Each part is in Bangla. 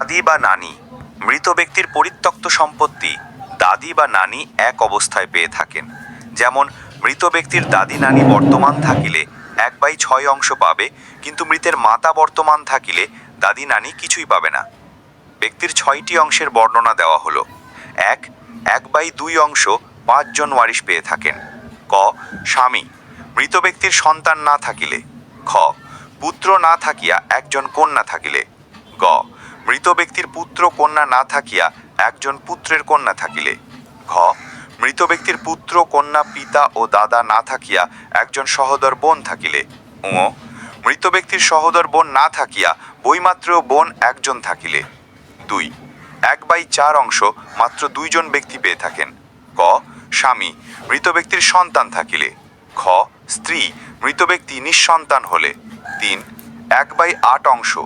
দাদি বা নানি। মৃত ব্যক্তির পরিত্যক্ত সম্পত্তি দাদি বা নানি এক অবস্থায় পেয়ে থাকেন। যেমন, মৃত ব্যক্তির দাদি নানি বর্তমান থাকিলে এক বাই ছয় অংশ পাবে, কিন্তু মৃতের মাতা বর্তমান থাকিলে দাদি নানি কিছুই পাবে না। ব্যক্তির ছয়টি অংশের বর্ণনা দেওয়া হলো। এক এক বাই দুই অংশ পাঁচজন ওয়ারিশ পেয়ে থাকেন। ক, স্বামী, মৃত ব্যক্তির সন্তান না থাকিলে। খ, পুত্র না থাকিয়া একজন কন্যা থাকিলে। গ মৃত ব্যক্তির পুত্র কন্যা না থাকিয়া একজন পুত্রের কন্যা থাকিলে। ঘ, মৃত ব্যক্তির পুত্র, কন্যা, পিতা ও দাদা না থাকিয়া একজন সহোদর বোন থাকিলে। ও মৃত ব্যক্তির সহোদর বোন না থাকিয়া বইমাত্র বোন একজন থাকিলে। দুই, এক বাই চার অংশ মাত্র দুইজন ব্যক্তি পেয়ে থাকেন। ক, স্বামী, মৃত ব্যক্তির সন্তান থাকিলে। খ, স্ত্রী, মৃত ব্যক্তি নিঃসন্তান হলে। তিন এক বাই আট অংশ।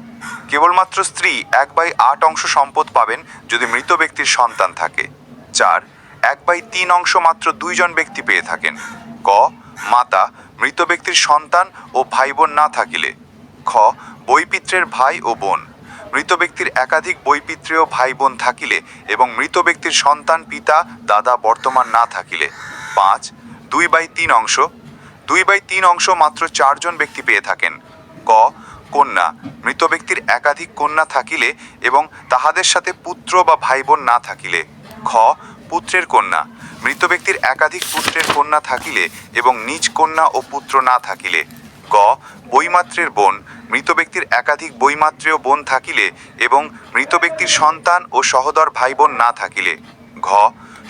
কেবলমাত্র স্ত্রী এক বাই আট অংশ সম্পদ পাবেন যদি মৃত ব্যক্তির সন্তান থাকে। চার, এক বাই তিন অংশ মাত্র দুইজন ব্যক্তি পেয়ে থাকেন। ক, মাতা, মৃত ব্যক্তির সন্তান ও ভাই বোন না থাকিলে। খ বৈপিত্রের ভাই ও বোন। মৃত ব্যক্তির একাধিক বৈপিত্রেয় ভাই বোন থাকিলে এবং মৃত ব্যক্তির সন্তান, পিতা, দাদা বর্তমান না থাকিলে। পাঁচ, দুই বাই তিন অংশ। দুই বাই তিন অংশ মাত্র চারজন ব্যক্তি পেয়ে থাকেন। ক, কন্যা। মৃত ব্যক্তির একাধিক কন্যা থাকিলে এবং তাহাদের সাথে পুত্র বা ভাই বোন না থাকিলে। খ, পুত্রের কন্যা। মৃত ব্যক্তির একাধিক পুত্রের কন্যা থাকিলে এবং নিজ কন্যা ও পুত্র না থাকিলে। গ বৈমাত্রের বোন। মৃত ব্যক্তির একাধিক বৈমাত্রেয় বোন থাকিলে এবং মৃত ব্যক্তির সন্তান ও সহদর ভাই বোন না থাকিলে। ঘ,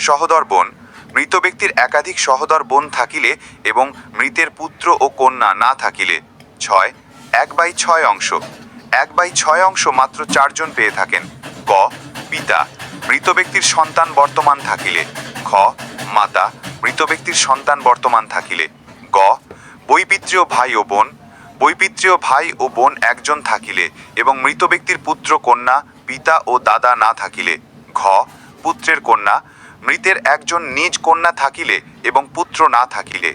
সহদর বোন। মৃত ব্যক্তির একাধিক সহদর বোন থাকিলে এবং মৃতের পুত্র ও কন্যা না থাকিলে। ছয় এক বাই ছয় অংশ। এক বাই ছয় অংশ মাত্র চারজন পেয়ে থাকেন। ক, পিতা, মৃত ব্যক্তির সন্তান বর্তমান থাকিলে। খ, মাতা, মৃত ব্যক্তির সন্তান বর্তমান থাকিলে। গ, বৈপিত্রীয় ভাই ও বোন। বৈপিত্রীয় ভাই ও বোন একজন থাকিলে এবং মৃত ব্যক্তির পুত্র, কন্যা, পিতা ও দাদা না থাকিলে। ঘ, পুত্রের কন্যা, মৃতের একজন নিজ কন্যা থাকিলে এবং পুত্র না থাকিলে।